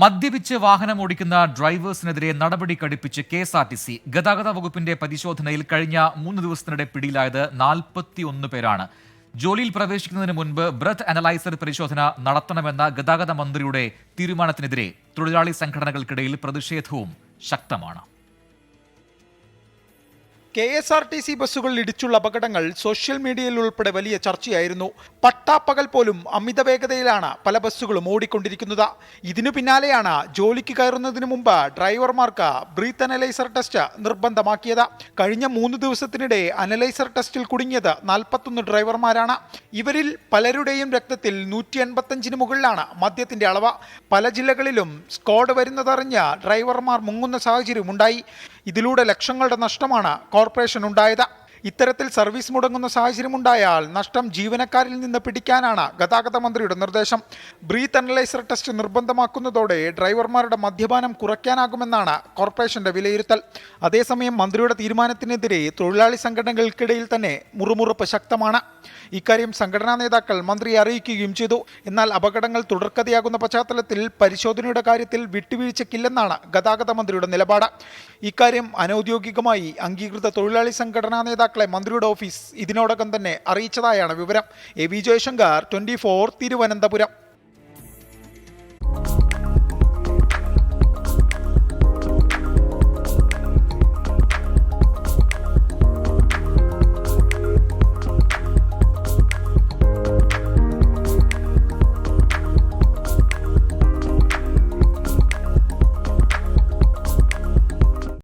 മദ്യപിച്ച് വാഹനം ഓടിക്കുന്ന ഡ്രൈവേഴ്സിനെതിരെ നടപടി കടുപ്പിച്ച് K S R T C. ഗതാഗത വകുപ്പിന്റെ പരിശോധനയിൽ കഴിഞ്ഞ മൂന്ന് ദിവസത്തിനിടെ പിടിയിലായത് നാൽപ്പത്തിയൊന്ന് പേരാണ്. ജോലിയിൽ പ്രവേശിക്കുന്നതിന് മുൻപ് ബ്രത്ത് അനലൈസർ പരിശോധന നടത്തണമെന്ന ഗതാഗത മന്ത്രിയുടെ തീരുമാനത്തിനെതിരെ തൊഴിലാളി സംഘടനകൾക്കിടയിൽ പ്രതിഷേധവും ശക്തമാണ്. K S R T C ബസ്സുകളിൽ ഇടിച്ചുള്ള അപകടങ്ങൾ സോഷ്യൽ മീഡിയയിൽ ഉൾപ്പെടെ വലിയ ചർച്ചയായിരുന്നു. പട്ടാപ്പകൽ പോലും അമിത വേഗതയിലാണ് പല ബസ്സുകളും ഓടിക്കൊണ്ടിരിക്കുന്നത്. ഇതിനു പിന്നാലെയാണ് ജോലിക്ക് കയറുന്നതിന് മുമ്പ് ഡ്രൈവർമാർക്ക് ബ്രീത്ത് അനലൈസർ ടെസ്റ്റ് നിർബന്ധമാക്കിയത്. കഴിഞ്ഞ മൂന്ന് ദിവസത്തിനിടെ അനലൈസർ ടെസ്റ്റിൽ കുടുങ്ങിയത് നാൽപ്പത്തൊന്ന് ഡ്രൈവർമാരാണ്. ഇവരിൽ പലരുടെയും രക്തത്തിൽ നൂറ്റി എൺപത്തഞ്ചിന് മുകളിലാണ് മദ്യത്തിന്റെ അളവ്. പല ജില്ലകളിലും സ്ക്വാഡ് വരുന്നതറിഞ്ഞ് ഡ്രൈവർമാർ മുങ്ങുന്ന സാഹചര്യമുണ്ടായി. ഇതിലൂടെ ലക്ഷങ്ങളുടെ നഷ്ടമാണ് കോർപ്പറേഷൻ ഉണ്ടായത്. ഇത്തരത്തിൽ സർവീസ് മുടങ്ങുന്ന സാഹചര്യമുണ്ടായാൽ നഷ്ടം ജീവനക്കാരിൽ നിന്ന് പിടിക്കാനാണ് ഗതാഗത മന്ത്രിയുടെ നിർദ്ദേശം. ബ്രീത്ത് അനലൈസർ ടെസ്റ്റ് നിർബന്ധമാക്കുന്നതോടെ ഡ്രൈവർമാരുടെ മദ്യപാനം കുറയ്ക്കാനാകുമെന്നാണ് കോർപ്പറേഷന്റെ വിലയിരുത്തൽ. അതേസമയം മന്ത്രിയുടെ തീരുമാനത്തിനെതിരെ തൊഴിലാളി സംഘടനകൾക്കിടയിൽ തന്നെ മുറുമുറുപ്പ് ശക്തമാണ്. ഇക്കാര്യം സംഘടനാ നേതാക്കൾ മന്ത്രിയെ അറിയിക്കുകയും ചെയ്തു. എന്നാൽ അപകടങ്ങൾ തുടർക്കഥയാകുന്ന പശ്ചാത്തലത്തിൽ പരിശോധനയുടെ കാര്യത്തിൽ വിട്ടുവീഴ്ചയ്ക്കില്ലെന്നാണ് ഗതാഗത മന്ത്രിയുടെ നിലപാട്. ഇക്കാര്യം അനൌദ്യോഗികമായി അംഗീകൃത തൊഴിലാളി സംഘടനാ നേതാക്കളെ മന്ത്രിയുടെ ഓഫീസ് ഇതിനോടകം തന്നെ അറിയിച്ചതായാണ് വിവരം. A V Jayashankar twenty Thiruvananthapuram.